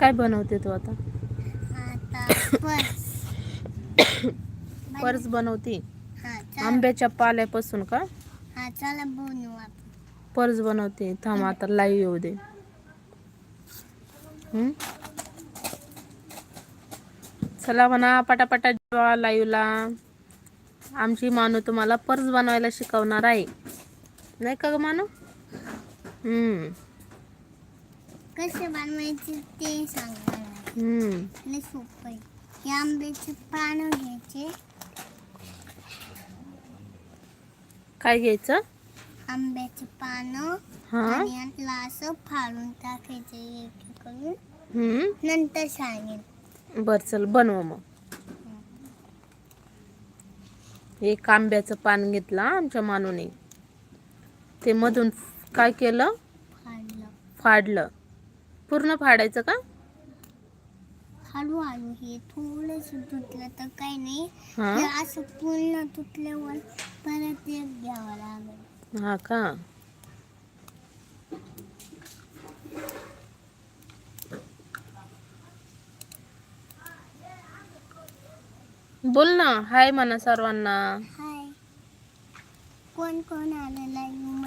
काय बनवते तू आता? पर्स पर्स बनवते? आंब्याच्या पाल्यापासून का? हा पर्स बनवते. थांब आता लाईव्ह येऊ दे? चला म्हणा पटापटा जेवा लाईव्हला आमची मानू तुम्हाला पर्स बनवायला शिकवणार आहे. नाही का ग मानू? कसे बनवायचे ते सांगणार आहे. सोपं आहे हे आंब्याचे पानं घ्यायचे काय घ्यायचं आंब्याचे पानं आणि असं फाडून टाकायचे एक करून नंतर सांगेल बर चल बनव मग एक आंब्याचं पान घेतलं आमच्या मानूने ते मधून काय केलं? फाडलं. फाडलं. पूर्ण फाडायचं का? हळूहळू हे थोडंसं तुटलं तर काही नाही. हा? हे असं पूर्ण तुटल्यावर परत एक घ्यावं लागेल. हा का? बोल ना. हाय म्हणा सर्वांना. हाय. कोण कोण आलं लाईव्हमध्ये हम्म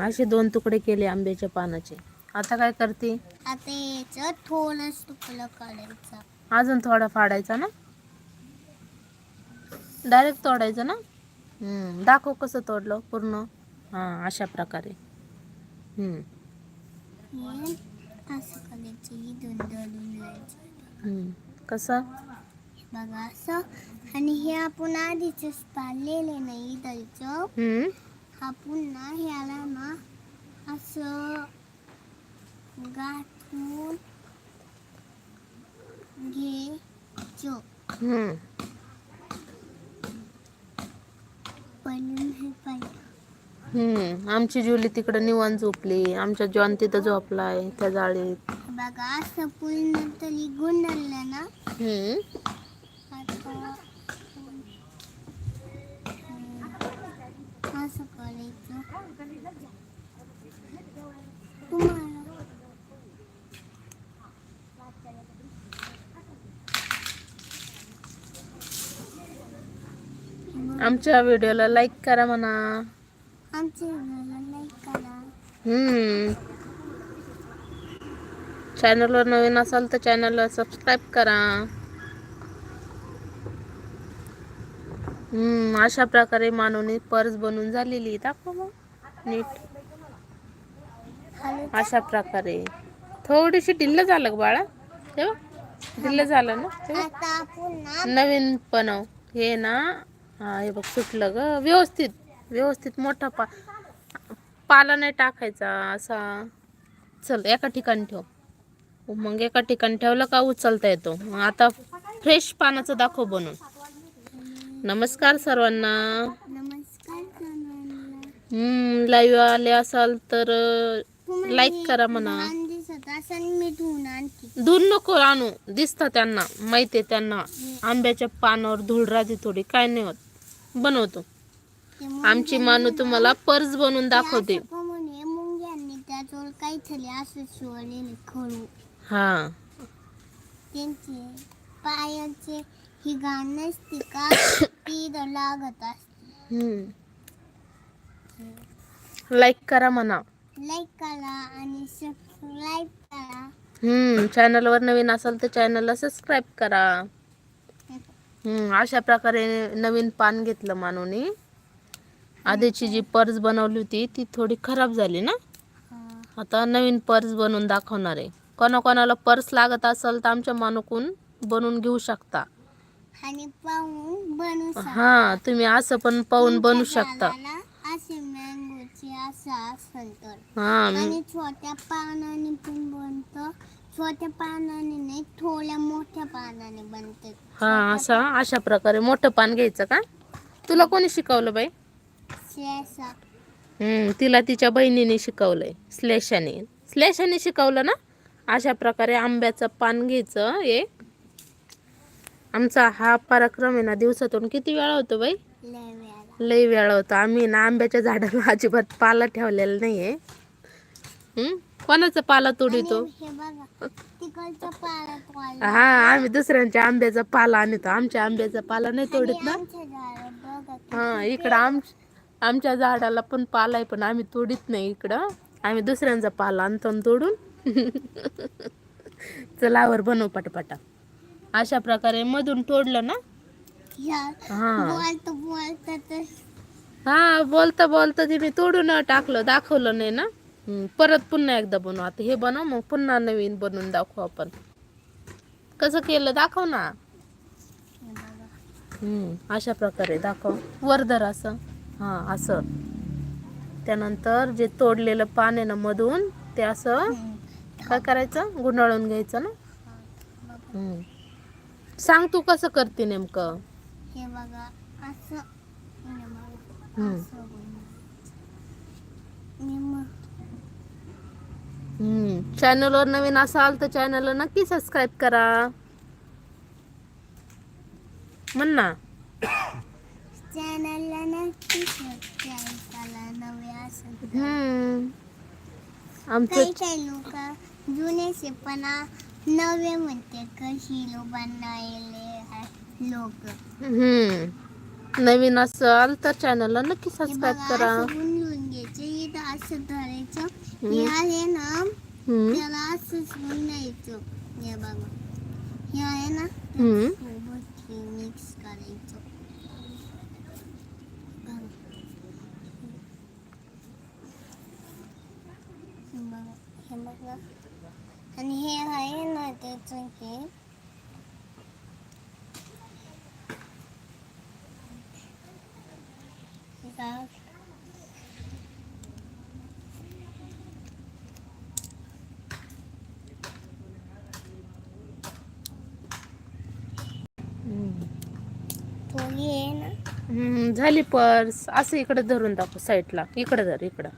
असे दोन तुकडे केले आंब्याच्या पानाचे. आता काय करते? आता याचं थोडंच तुकडं काढायचं. अजून थोडा फाडायचा ना? डायरेक्ट तोडायचं ना? हम्म, दाखव कसं तोडलं पूर्ण. हां अशा प्रकारे. हम्म, हे असं करायचं इथून दळून जायचं हम्म. कसं? बघा असं. आणि हे आपण आधीच पाळलेले नाही द्यायचं हम्म, हा पुन्हा ह्याला ना असं गाठून घ्यायचं हम्म. पण हे पाहिजे हम्म. आमची जुली तिकडं निवांत झोपली आमच्या जॉन तिथं झोपलाय त्या जाळीत बघा असं पूर्ण तरी गुंडाळलं ना हम्म. आमच्या व्हिडिओला लाईक करा म्हणा. आमच्या घराला लाईक करा. हम्म. चॅनलवर नवीन असाल तर चॅनलला सबस्क्राईब करा. हम्म अशा प्रकारे मानवनी पर्स बनवून झालेली. दाखव मग. नीट. अशा प्रकारे. थोडीशी ढिल्ल झालं बाळा. तेव्हा ढिल्ल झालं ना? नवीन बनव हे ना हा हे बघ सुटलं ग. व्यवस्थित व्यवस्थित मोठा पा पाला नाही टाकायचा असा. चल एका ठिकाणी ठेव. मग एका ठिकाणी ठेवलं का उचलता येतो. मग आता फ्रेश पानाचं दाखव बनवून. नमस्कार सर्वांना. लाईव्ह आले असाल तर लाईक करा म्हणा. धूल नको आणू दिसतं त्यांना माहिती आहे त्यांना. आंब्याच्या पानावर धूळ राहते थोडी काय नाही होत. बनवतो. आमची मानू तुम्हाला पर्स बनवून दाखवते. हे हा. त्यांचे पायाचे ही घाण नसते का? ती लागत असते. लाईक करा म्हणा. लाईक करा आणि सबस्क्राईब करा. हम्म चॅनलवर नवीन असाल तर चॅनलला सबस्क्राईब करा. हम्म अशा प्रकारे नवीन पान घेतलं मानूने. आधीची जी पर्स बनवली होती ती थोडी खराब झाली ना. आता नवीन पर्स बनवून दाखवणार आहे. कोणाकोणाला पर्स लागत असेल तर आमच्या मानूकून बनवून घेऊ शकता. आणि पाहून बनवू शकता हा तुम्ही असं पण पाहून बनवू शकता. असे मँगोचे असं असेल तर. हा आणि छोट्या पानाने पण बनतं. छोट्या पानाने नाही थोड्या मोठ्या पानाने बनते. हा असा अशा प्रकारे मोठं पान घ्यायचं का? तुला कोणी शिकवलं बाई? शेसा हम्म, तिला तिच्या बहिणीने शिकवलंय श्लेषाने. श्लेषाने शिकवलं ना? अशा प्रकारे आंब्याचं पान घ्यायचं एक आमचा हा पराक्रम आहे ना दिवसातून किती वेळा होतो बाई? लय लई वेळ होतो. आम्ही ना आंब्याच्या झाडाला अजिबात पाला ठेवलेला नाहीये. हम्म? कोणाचा पाला तोडितो? हे हा आम्ही दुसऱ्यांच्या आंब्याचा पाला आणतो. आमच्या आंब्याचा पाला नाही तोडत ना? हा इकडं आम आमच्या झाडाला पण पाला आहे पण आम्ही तोडीत नाही इकडं. आम्ही दुसऱ्यांचा पाला आणतो आणि तोडून. चलावर बनव पटापटा. अशा प्रकारे मधून तोडलं ना? हा. बोलत बोलत हा बोलता बोलता तिने तोडून टाकलं दाखवलं नाही ना? हम्म, परत पुन्हा एकदा बनवू. आता हे बनव मग पुन्हा नवीन बनवून दाखवू आपण. कसं केलं दाखव ना. हम्म, अशा प्रकारे दाखव. वरदर असं. हा असं. त्यानंतर जे तोडलेलं पान आहे ना मधून ते असं. काय करायचं? गुंडाळून घ्यायचं ना. हम्म. सांग तू कसं करते नेमकं? हे बघा असं मग चॅनलवर नवीन असाल तर चॅनलला नक्की सबस्क्राईब करा म्हण ना चॅनलला नक्की सबस्क्राईब करा नवे असेल. आमचं काही काही लोक जुनेचे पण नवे म्हणते कशी लोक बनायले लोक हम्म. नवीन असाल तर चॅनलला नक्की सबस्क्राईब करा. गुंडून घ्यायचं इथं असं धरायचं. हे आहे ना हम्म. त्याला असंच गुंडायचं हे बघा. हे आहे ना हम्म. सोबत मिक्स करायचं. बघा. हे बघा हे बघा. आणि हे आहे ना त्याचं हे. बघा. थोडी आहे ना हम्म, झाली पर्स. असं इकडे धरून दाखव साईडला. इकडे धर इकडं.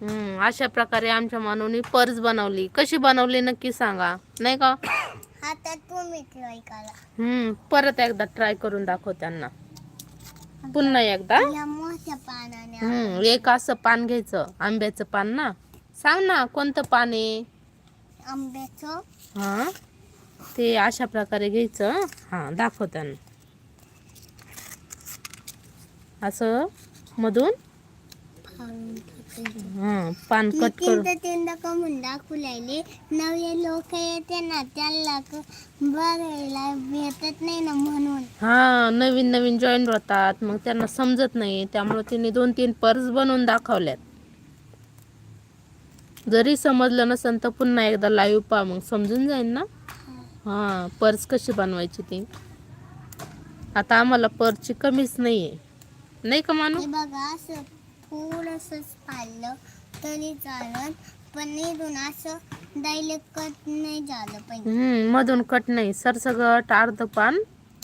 हम्म. अशा प्रकारे आमच्या मानवनी पर्स बनवली. कशी बनवली नक्की सांगा. नाही का? आता तुम्ही हम्म परत एकदा ट्राय करून दाखव त्यांना. पुन्हा एकदा. या मोठ्या पानाने हम्म एक असं पान घ्यायचं आंब्याचं पान ना. सांग ना कोणतं पान आहे? आंब्याचं. हा ते अशा प्रकारे घ्यायचं हा. दाखव त्यांना असं मधून. फाडून. हा पान कट करून. तीनदा तीनदा कमून दाखवू लागले नवे लोक येते ना त्यांना क- बघायला भेटत नाही ना म्हणून. हा नवीन नवीन जॉईन होतात. मग त्यांना समजत नाही. त्यामुळे तिने दोन तीन पर्स बनवून दाखवल्यात. जरी समजलं नसेल तर पुन्हा एकदा लाईव्ह पहा. मग समजून जाईल ना? हा पर्स कशी बनवायची ती? आता आम्हाला पर्सची कमीच नाहीये. नाही का मानू? हे बघा असं थोडंसंच पाडलं तरी चालत पण इथून असं डायरेक्ट कट नाही झालं पाहिजे. हम्म मधून कट नाही. सरसगट अर्ध पान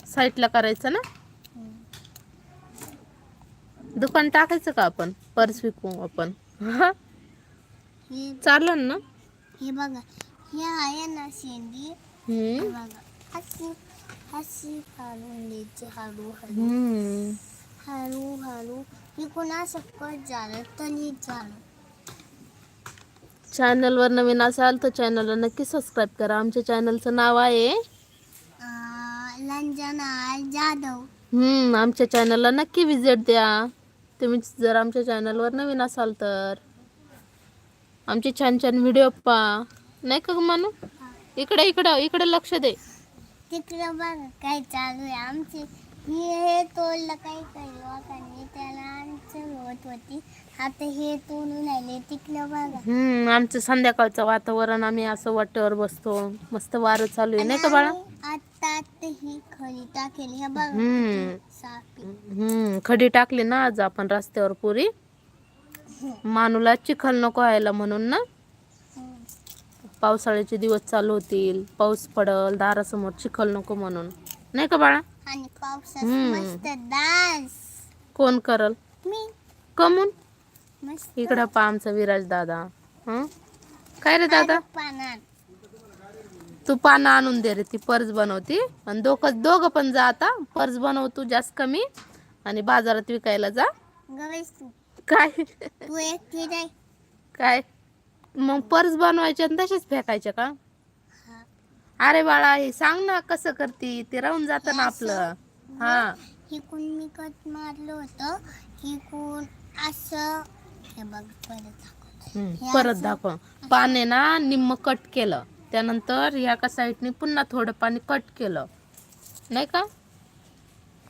साईडला करायचं ना? दुकान टाकायचं का आपण? पर्स विकू आपण. हा हे चालेल ना? हे बघा. हे आहे ना शेंडी. हे हम्म. बघा. अशी अशी काढून द्यायची हळू हळू हम्म. हळू हळू इकडून असं कट झालं तरी झालं चॅनलवर नवीन असाल तर चॅनलला नक्की सबस्क्राईब करा. आमच्या चॅनलचं नाव आहे? अं, लंजना जाधव. हम्म आमच्या चॅनलला नक्की विजिट द्या. तुम्ही जर आमच्या चॅनलवर नवीन असाल तर. आमचे छान छान व्हिडिओ पहा. नाही का मानू? इकडे इकडं इकडे लक्ष दे. तिकडं बघा काय चालू आहे. आमचे हे हे तोडलं काही त्याला आमचं होत होती. आता हे तोडून तिकडं बघा. हम्म आमचं संध्याकाळचं वातावरण आम्ही असं वाटेवर बसतो. मस्त वारं चालू आहे नाही का बाळा? आता आता ही खडी टाकेल हे बघा. हम्म. सापी हम्म खडी टाकली ना आज आपण रस्त्यावर पुरी. मानूला चिखल नको व्हायला म्हणून ना. पावसाळ्याचे दिवस चालू होतील पाऊस पडल दारासमोर चिखल नको म्हणून. नाही का बाळा? आणि पावसात हम्म. मस्त डान्स. कोण करल? मी. कमून? मस्त. इकडं पा आमचा विराज दादा. हं? काय रे दादा? पानात तू पानं आणून दे रे ती पर्स बनवती. आणि दोघं दोघं पण जा आता. पर्स बनव तू जास्त कमी. आणि बाजारात विकायला जा. तू. काय? तू काय? मग पर्स बनवायचे आणि तसेच फेकायचे का. अरे बाळा हे सांग ना कसं करती? ते राहून जातं ना आपलं. हा. हिकून मी कट मारलं होतं? हिकून असं हे बघ परत दाखव. परत पाने ना निम्म कट केलं. त्यानंतर ह्या का साईडने पुन्हा थोडं पाणी कट केलं. नाही का?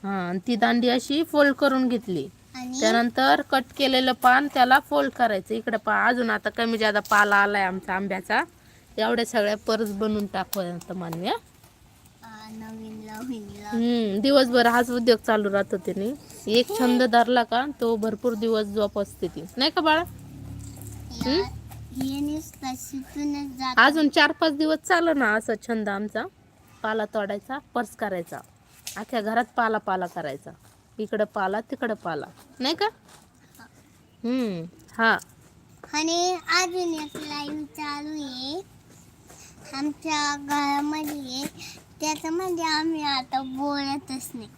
हा ती दांडी अशी फोल्ड करून घेतली. त्यानंतर कट केलेलं पान त्याला फोल्ड करायचं. इकडे पा अजून आता कमी जादा पाला आलाय आमचा आंब्याचा. एवढ्या सगळ्या परस बनवून टाकू आता मान्य. हम्म दिवसभर हाच उद्योग चालू राहतो त्याने एक छंद धरला का तो भरपूर दिवस जोपासते ती. नाही का बाळा? हे अजून चार पाच दिवस चालू ना असं छंद आमचा. पाला तोडायचा पर्स करायचा. अख्ख्या घरात पाला पाला करायचा. इकडं पाला तिकडं पाला. नाही का? हम्म हा. आणि अजून एक लाईव्ह चालू आहे. आमच्या घरामध्ये त्याच्यामध्ये आम्ही आता बोलतच नाही.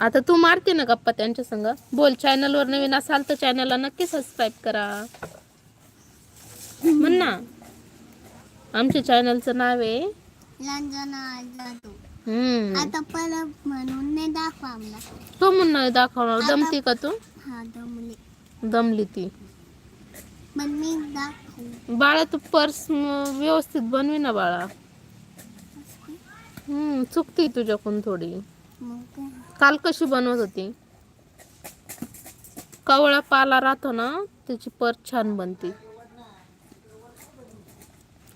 आता तू मारते ना गप्पा त्यांच्या संग? बोल चॅनलवर नवीन असाल तर चॅनलला नक्की सबस्क्राईब करा. म्हण ना. आमच्या चॅनलचं नाव आहे. लंजना जातो हम्म. आता परत म्हणून नाही दाखवा आम्हाला. तो म्हणून दाखवणार. दमती का तू? हा दमले. दमली ती. पण मी दाखवू बाळा तू पर्स व्यवस्थित बनवी ना बाळा. हम्म चुकती तुझ्याकडून थोडी. काल कशी बनवत होती? कवळा पाला राहतो ना त्याची पर्स छान बनते.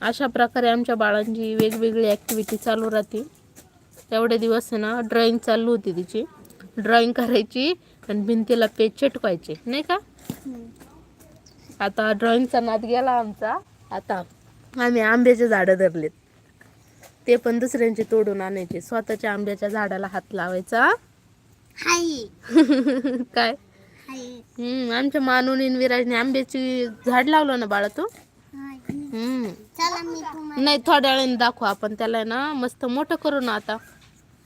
अशा प्रकारे आमच्या बाळांची वेगवेगळी ॲक्टिव्हिटी चालू राहते. एवढे दिवस आहे ना ड्रॉइंग चालू होती तिची. ड्रॉइंग करायची आणि भिंतीला पेज चिटकवायचे. नाही का? आता ड्रॉइंगचा नाद गेला आमचा. आता आम्ही आंब्याचे झाडं धरलेत. ते पण दुसऱ्यांचे तोडून आणायचे. स्वतःच्या आंब्याच्या झाडाला हात लावायचा. काय? हम्म आमच्या मानुनी विराजने आंब्याची झाड लावलं ना बाळा तू. हम्म. नाही थोड्या वेळाने दाखवू आपण. त्याला ना मस्त मोठं करू ना आता.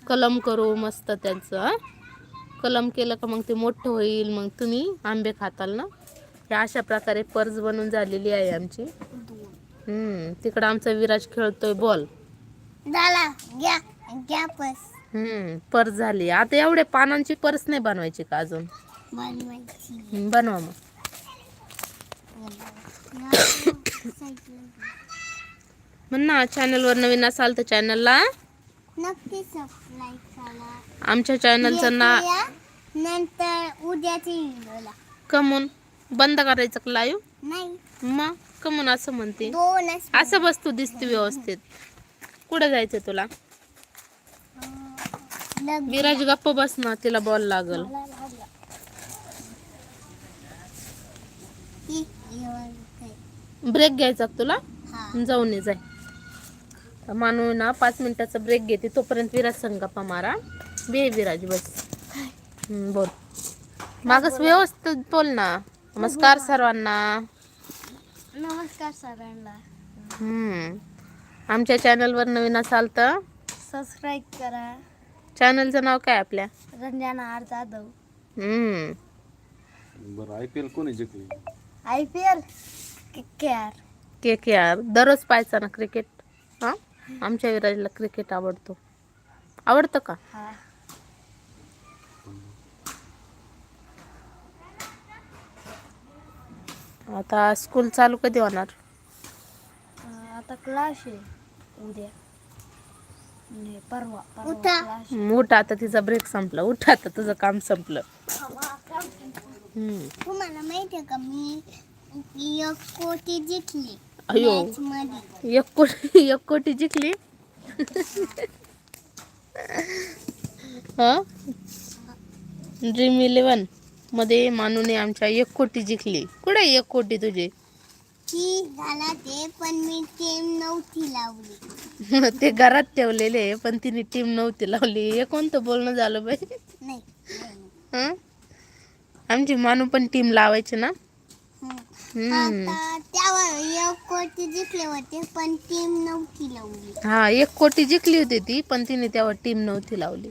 कलम करू मस्त त्यांचं? कलम केलं का मग ते मोठं होईल. मग तुम्ही आंबे खाताल ना. हे अशा प्रकारे पर्स बनवून झालेली आहे आमची. हम्म तिकडं आमचा विराज खेळतोय बॉल. हम्म पर्स झाली. आता एवढे पानांची पर्स नाही बनवायची का अजून? बनवा मग. म्हण ना चॅनलवर नवीन असाल तर चॅनलला नक्की सबस्क्राईब करा. आमच्या चॅनलचं ना नंतर उद्याच्या व्हिडिओला कमून. बंद करायचं का लाईव्ह नाही. मग? कमून असं म्हणते. असं बसतो दिसते व्यवस्थित. कुठं जायचं तुला? विराज गप्प बस ना तिला बॉल लागल. काय. ब्रेक घ्यायचा का तुला? हा. जाऊन ये जाय. मानू ना पाच मिनिटाचा ब्रेक घेते. तोपर्यंत विराज संग गप्पा मारा. बे विराज बस. हम्म, बोल. मागस व्यवस्थित बोल ना. नमस्कार सर्वांना. नमस्कार सरांना. हम्म. आमच्या चॅनलवर नवीन असाल तर? सबस्क्राईब करा. चॅनलचं नाव काय आपल्या? रंजना आर जाधव. हम्म. बरं आय पी एल कोणी जिंकली? I P L K R K K R. दररोज पाहायचा ना क्रिकेट हां? आमच्या विराजला क्रिकेट आवडतो. आवडतं का? हा. आता स्कूल चालू कधी होणार? आता क्लास आहे उद्या. नाही परवा उठा. हम्म, उठ आता तिचा ब्रेक संपला. उठ आता तुझं काम संपलं. हम्म. तुम्हाला माहितीये का मी एक कोटी जिंकली अयो. मॅच मध्ये एक कोटी एक कोटी जिंकली? हा? ड्रीम इलेवन मध्ये मानूने आमच्या एक कोटी जिंकली. कुठे एक कोटी तुझे? ती झाला ते पण मी टीम नव्हती लावली. ते घरात ठेवलेले पण तिने टीम नव्हती लावली. हे कोणतं बोलणं झालं बाई? नाही हं? आमची मानू पण टीम लावायची ना? हम्म. हम्म. आता त्यावर एक कोटी जिंकले होते पण टीम नव्हती लावली. हा एक कोटी जिंकली होती ती पण तिने त्यावर टीम नव्हती लावली.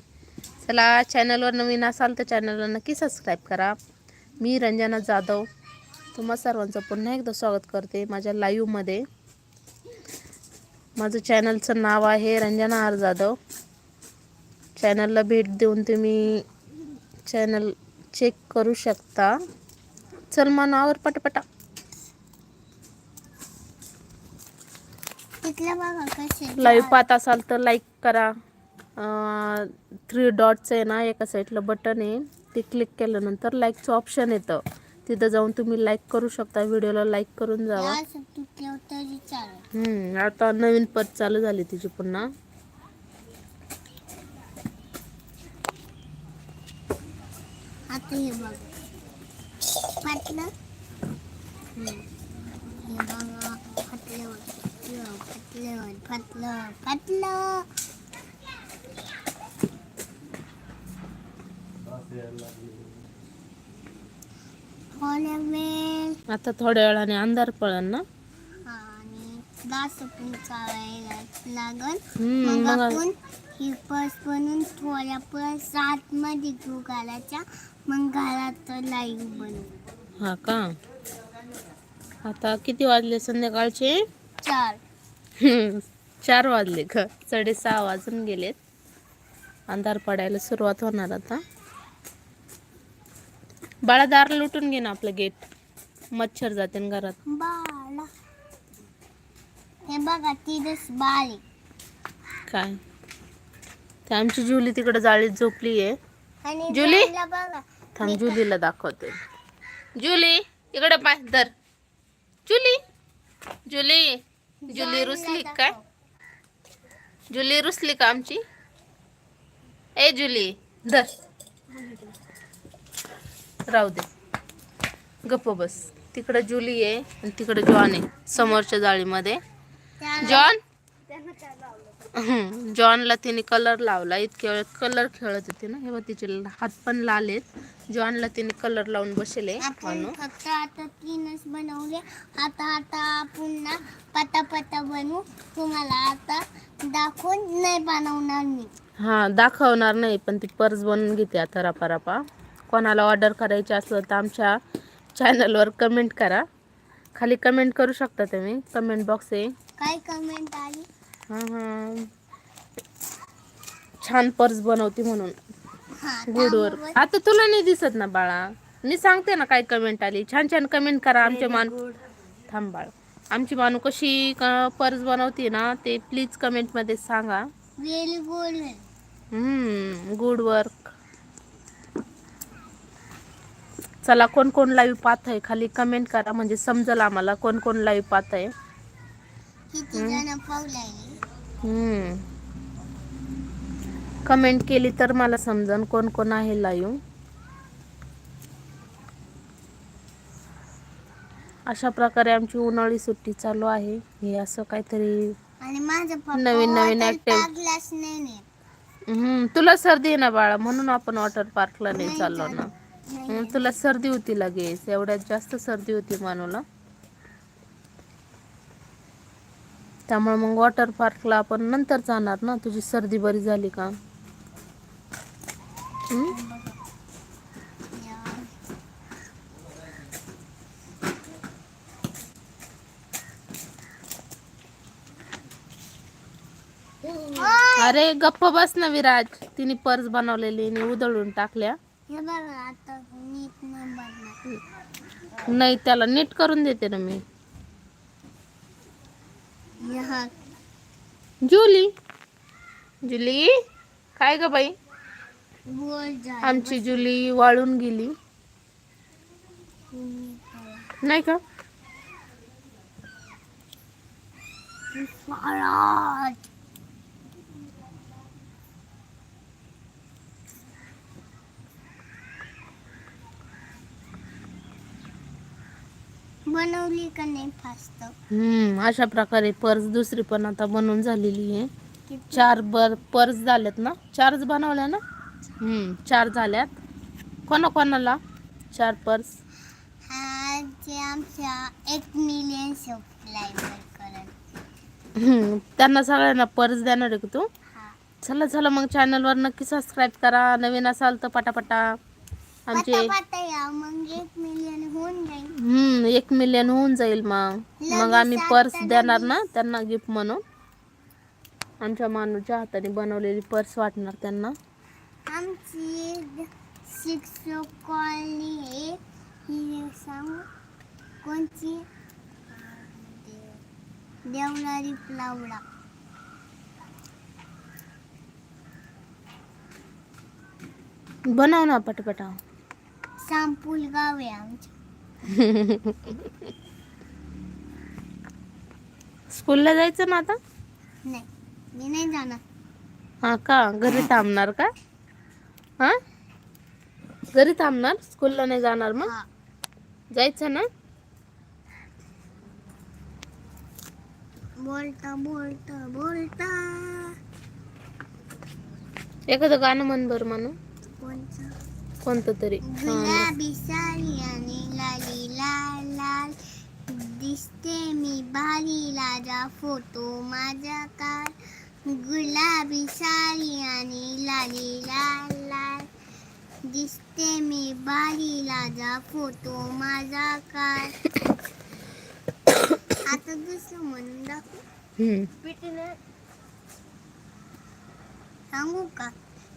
चला चॅनलवर नवीन असाल तर चॅनलला नक्की सबस्क्राईब करा. मी रंजना जाधव. तुम्हा सर्वांचं पुन्हा एकदा स्वागत करते माझ्या लाईव्हमध्ये माझं चॅनलचं नाव आहे रंजना आर जाधव. चॅनलला भेट देऊन तुम्ही चॅनल चेक करू शकता. चल मनावर पटापटा. लाईव्ह पाहत असाल तर लाईक करा. थ्री डॉटचं आहे ना एका साईडला बटन आहे. ते क्लिक केल्यानंतर लाईकचं ऑप्शन येतं. तिथं जाऊन तुम्ही लाईक करू शकता. व्हिडिओला लाईक करून जावा. हम्म, आता नवीन पद चालू झाली तिची पुन्हा. आता हे बघ. फाटलं? हे बघा. फाटलं फाटलं फाटलं फाटलं. थोड्या वेळ आता थोड्या वेळाने अंधार पळन ना? आणि दास लागल. मग आपण ही पर्स बनवून थोड्या पर्स आतमध्ये घेऊ घालायच्या. मग घरात लाईव्ह बनवू. हा का? आता किती वाजले संध्याकाळचे? चार. हम्म, चार वाजले ग. साडेसहा वाजून गेलेत. अंधार पडायला सुरुवात होणार आता. बाळा दार लुटून घे ना आपलं गेट. मच्छर जाते घरात. बाळा. हे बघा तिथेच बाळ आहे. काय? ते आमची जुली तिकडे जाळीत झोपली आहे जुली? थांब जुलीला दाखवते. जुली इकडे पाय धर. जुली जुली जुली रुसली काय? जुली रुसली का आमची? ए जुली धर. राहू दे. गप्प बस. तिकडे जुली आहे आणि तिकडे जॉन आहे समोरच्या जाळीमध्ये. जॉन? जॉनला तिने कलर लावला. इतक्या वेळ कलर खेळत होती ना. हे बघ तिचे हात पण लाल आहेत. जॉनला तिने कलर लावून बसले. फक्त आता तीनच बनवले. आता आता पुन्हा बनवू. तुम्हाला आता दाखवून नाही बनवणार मी. हा दाखवणार नाही पण ती पर्स बनवून घेते आता रपा रपा. कोणाला ऑर्डर करायची असलं तर आमच्या चॅनलवर कमेंट करा. खाली कमेंट करू शकता तुम्ही. कमेंट बॉक्स आहे. काय कमेंट आली? हां हां. छान पर्स बनवते म्हणून. गुडवर आता तुला नाही दिसत ना बाळा. मी सांगते ना काय कमेंट आली. छान छान कमेंट करा आमचे मान थांब बाळ. आमची मानू कशी पर्स बनवते ना ते प्लीज कमेंटमध्ये सांगा. गुड वर्क चला कोण कोण लाईव्ह पाहत आहे खाली कमेंट करा म्हणजे समजेल आम्हाला कोण कोण लाईव्ह पाहत आहे कमेंट केली तर मला समजन कोण कोण आहे लाईव्ह अशा प्रकारे आमची उन्हाळी सुट्टी चालू आहे. हे असं काहीतरी नवीन नवीन. हम्म, तुला सर्दी आहे ना बाळा? म्हणून आपण वॉटर पार्कला नाही नाही चाललो ना. तुला सर्दी होती लगेच. एवढ्यात जास्त सर्दी होती मानूला. त्यामुळे मग वॉटर पार्कला आपण नंतर जाणार ना? तुझी सर्दी बरी झाली का? अरे गप्प बस ना विराज. तिने पर्स बनवलेली आणि उधळून टाकल्या. हे बघा आता नीट नाही त्याला नीट करून देते ना मी. हा जुली? जुली? काय ग बाई? आमची जुली वाळून गेली. नाही का? महाराज बनवली का नाही फास्ट हम्म अशा प्रकारे पर्स दुसरी पण आता बनवून झालेली आहे. चार बर पर्स झाल्यात ना? चारच बनवल्या ना? हम्म चार झाल्यात. कोणा कोणाला? चार पर्स. हा जे आमच्या एक मिलियन सबस्क्रायबर करत. हम्म त्यांना सगळ्यांना पर्स देणार आहे का तू? हा. चला चला मग चॅनलवर नक्की सबस्क्राईब करा. नवीन असाल तर पटापटा. आमचे पटापटा या मग एक मिलियन होऊन जाईल. हम्म एक मिलियन होऊन जाईल मग. मग आम्ही पर्स देणार ना त्यांना गिफ्ट म्हणून. आमच्या माणूच्या हाताने बनवलेली पर्स वाटणार त्यांना. आमची सिक्स कॉलनी आहे. ही सांगू? कोणची? देवणारी प्लावडा. बनव ना पटापटा. सांपूल गाव आहे आमचं स्कूलला जायचं ना आता? नाही मी नाही जाणार. हा का? घरी थांबणार का? हा? घरी थांबणार? स्कूलला नाही जाणार मग. जायचं ना? बोलता बोलता बोलता. एखादं गाणं म्हण बरं म्हणू कोणचं? कोणतं तरी. गुलाबी साडी आणि लाली लाल लाल दिसते मी भारी लाजा फोटो माझा कार गुलाबी साडी आणि लाली लाल लाल दिसते मी भारी लाजा फोटो माझा कार आता दुसरं म्हणून दाखव. सांगू का?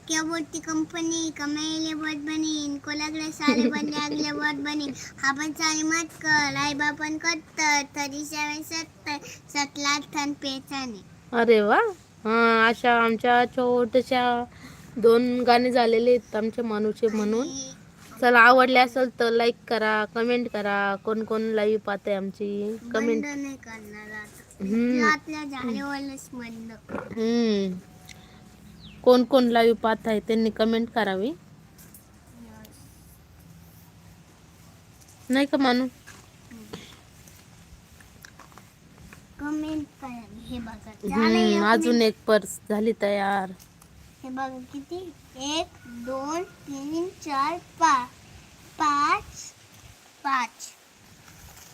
क्या बोलती कंपनी कमाईले बट बनी इनको लगले साले बंदे अगले बट बनी आपण साले मत कर आई बापन कत्तर थर्टी सेवन सत्तर सतला थन पेचाने. अरे वा. हा अशा आमच्या छोट्याशा दोन गाणे झालेले आहेत आमच्या मानूचे म्हणून. चला आवडले असेल तर लाईक करा कमेंट करा. कोण कोण लाईव्ह पाहते आमची? कमेंट नाही करणार आता. आपल्या हम्म. कोण कोण लाईव्ह पाहत आहे त्यांनी कमेंट करावी. नाही का मानू? कमेंट हे बघा. हम्म, अजून एक पर्स झाली तयार. हे बघा किती? एक दोन तीन चार पाच. पाच पाच.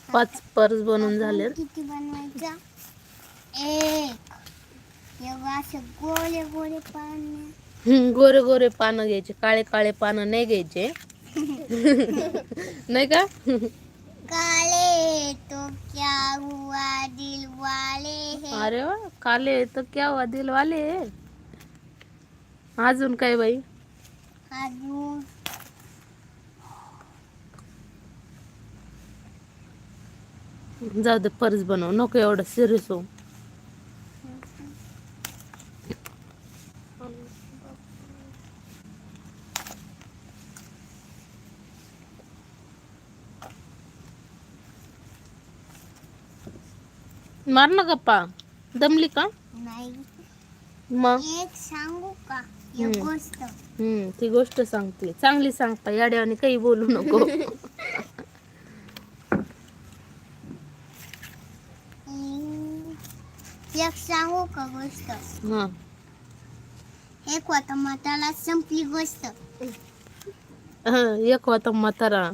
पाच पर्स बनवून झाले किती बनवायचा? एक. गोले पाणी हम्म, गोरे गोरे पानं घ्यायचे. काळे काळे पानं नाही घ्यायचे. नाही का? काले तो क्या हुआ दिल वाले है. अरे वा काले तर क्या हुआ दिल वाले अजून काय बाई? अजून. जाऊ दे पर्स बनव. नको एवढं सिरियस हो मार ना गप्पा. दमली का? नाही. मग? एक सांगू का? एक हम्म. गोष्ट. हम्म ती गोष्ट सांगते. चांगली सांगता याड्याने काही बोलू नको. हम्म. एक सांगू का गोष्ट? हा. एक होता म्हाताला संपली गोष्ट. हं, एक होता म्हातारा.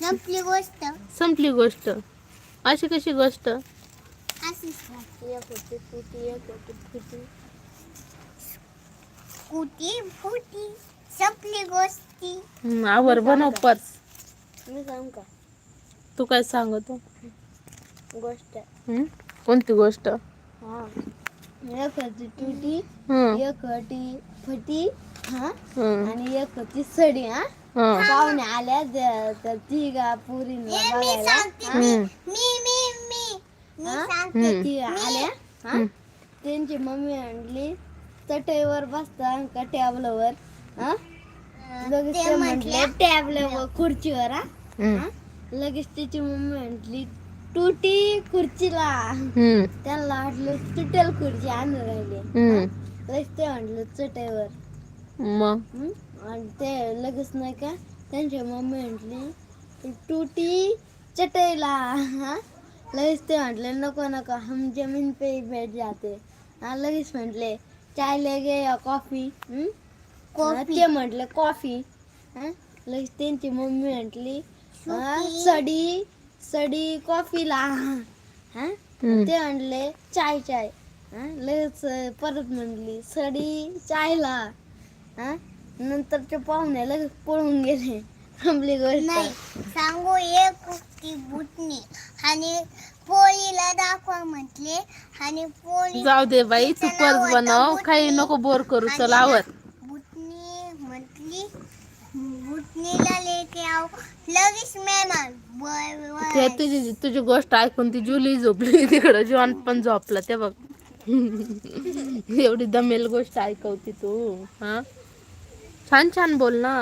संपली गोष्ट. संपली गोष्ट. अशी कशी गोष्ट? कुटी फुटी संपली गोष्टी. हम्म, आवर बनव मी सांगू का? तू काय सांगतो गोष्ट. हम्म? कोणती गोष्ट? हा. एक होती तुटी हं, एक होती फटी हा. आणि एक होती सडी हा. हं. पाहुणे आल्या ज- तर तिघा बघायला. हम्म, मी मी मी हम्म. ती आल्या. हा. त्यांची मम्मी आणली चटईवर बसता का टॅबलवर हा? लगेच ते म्हटले टॅबलवर खुर्चीवर हा? हा? लगेच तिची मम्मी म्हटली तुटी खुर्चीला. हम्म, त्यांना वाटलं तुटेल खुर्ची आणून राहिले. हम्म. लगेच ते म्हटलं चटईवर. मग? हं? आणि ते लगेच नाही का त्यांची मम्मी म्हटली टूटी चटईला. हा? लगेच ते म्हटले नको नको हम जमीन पे बैठ जाते. हा लगेच म्हटले चाय लेगे या कॉफी? हा, ते म्हटले कॉफी. हा लगेच त्यांची मम्मी म्हटली हा, सडी सडी कॉफीला. हा. ते म्हणले चाय चाय. हा लगेच परत म्हणली सडी चायला. हा नंतरच्या पाहुण्या लगेच पळून गेले. थांबली गोष्ट सांगू एक ती बुटणी आणि पोळीला दाखवा म्हटले. आणि पोळी जाऊ दे बाई तू पर्स बनव. काही नको बोर करू चल आवर. बुटणी म्हटली बुटणीला लेके आव. लगेच ते तुझी तुझी गोष्ट ऐकून ती जुली झोपली तिकडं. जॉन पण झोपला ते बघ. एवढी दमेल गोष्ट ऐकवती तू हा? छान छान बोल ना.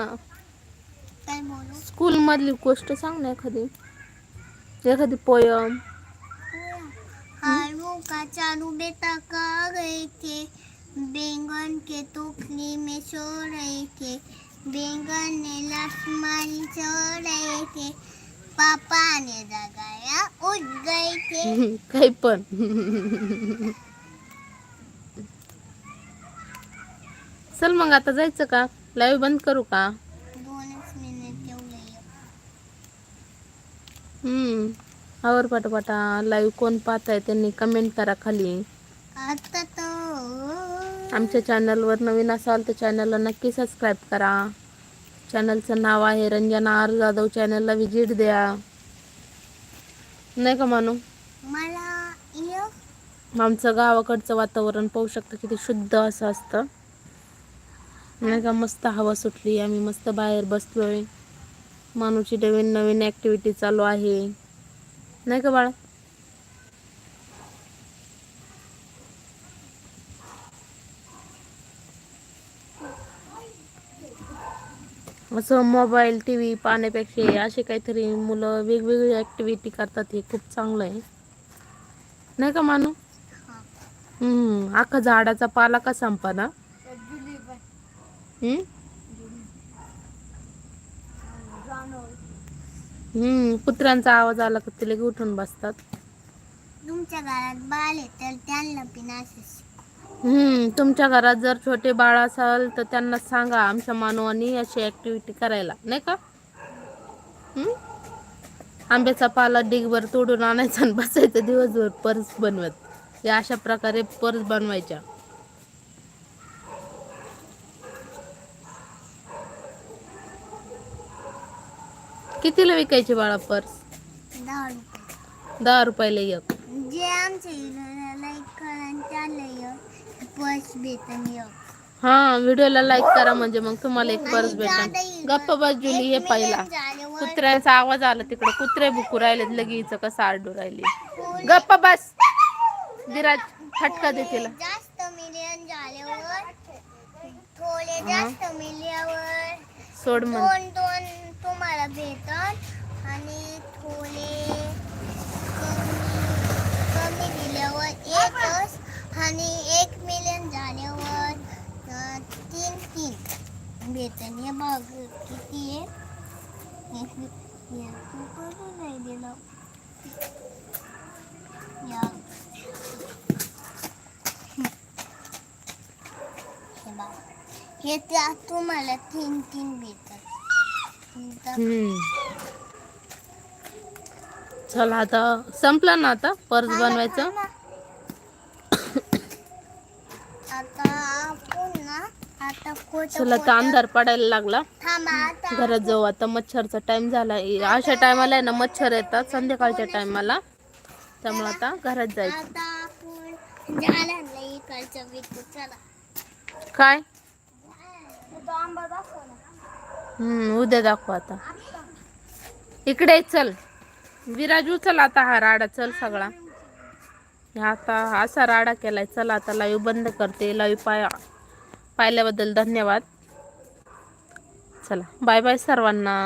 काय बोलू? स्कूल मधली गोष्ट सांग ना एखादी. एखादी पोयम आलू का चालू बेटा का गए थे बैंगन के टोकरी में सो रहे थे बैंगन ने लाश मारी सो रहे थे पापा ने जगाया उठ गए थे काही पण. चल मग आता जायचं का? लाईव्ह बंद करू का दोनच मिनिट ठेवले हम्म आवर पटापटा लाईव्ह कोण पाहत आहे त्यांनी कमेंट करा खाली. आता तो. आमच्या चॅनलवर नवीन असाल तर चॅनलला नक्की सबस्क्राईब करा. चॅनलचं नाव आहे रंजना आर जाधव. चॅनलला विजिट द्या. नाही का मानू? मला आमचं गावाकडचं वातावरण पाहू शकता किती शुद्ध असं असतं. नाही का? मस्त हवा सुटली आम्ही मस्त बाहेर बसलोय. मानूची नवीन नवीन ॲक्टिव्हिटी चालू आहे. नाही का बाळा? असं मोबाईल टी व्ही पाहण्यापेक्षा असे काहीतरी मुलं वेगवेगळी ॲक्टिव्हिटी करतात हे खूप चांगलं आहे. नाही का मानू? हम्म. अख्खा झाडाचा पाला का संपा ना हम्म कुत्र्यांचा आवाज आला का ते लगे उठून बसतात. तुमच्या घरात बाल आहे तर त्यांना पिनास हम्म तुमच्या घरात जर छोटे बाळ असाल तर त्यांना सांगा आमच्या मानवानी अशी ऍक्टिव्हिटी करायला नाही का? हम्म? आंब्याचा पाला डिगभर तोडून आणायचा आणि बसायचं दिवसभर पर्स बनवत. या अशा प्रकारे पर्स बनवायच्या. कितीला विकायची बाळा पर्स? दहा रुपये. दहा रुपयाला एक. जे आमच्या पर्स भेटन एक. हा व्हिडिओला लाईक करा म्हणजे मग तुम्हाला एक पर्स भेटेल गप्प बस जुली हे पहिला. कुत्र्याचा आवाज आला तिकडे. कुत्रे भुकू राहिले लगेच कसं आरडू राहिले. गप्प बस. विराज फटका दे तिला. जास्त मिलियन झाल्यावर थोडे जास्त मिलियनवर सोड दोन दोन तुम्हाला भेटत आणि थोडे कमी कमी दिल्यावर एकच. आणि एक मिलियन झाल्यावर तीन तीन. भेटन. हे बघ किती आहे. तू करून नाही दिलं. या. हे बघ. हे त्या तुम्हाला तीन तीन भेटत चला आता संपलं ना आता? पर्स बनवायचं? चला आता अंधार पडायला लागला. घरात जाऊ आता मच्छरचा टाइम झाला. अशा टायमाला आहे ना मच्छर येतात संध्याकाळच्या टायमाला त्यामुळे आता घरात जायचं. चला. काय तो आंबा दाखव ना हम्म उद्या दाखव आता. इकडे चल. विराज उचल आता हा राडा चल सगळा. हा आता असा राडा केलाय चल आता लाईव्ह बंद करते. लाईव्ह पाय पाहिल्याबद्दल धन्यवाद. चला बाय बाय सर्वांना.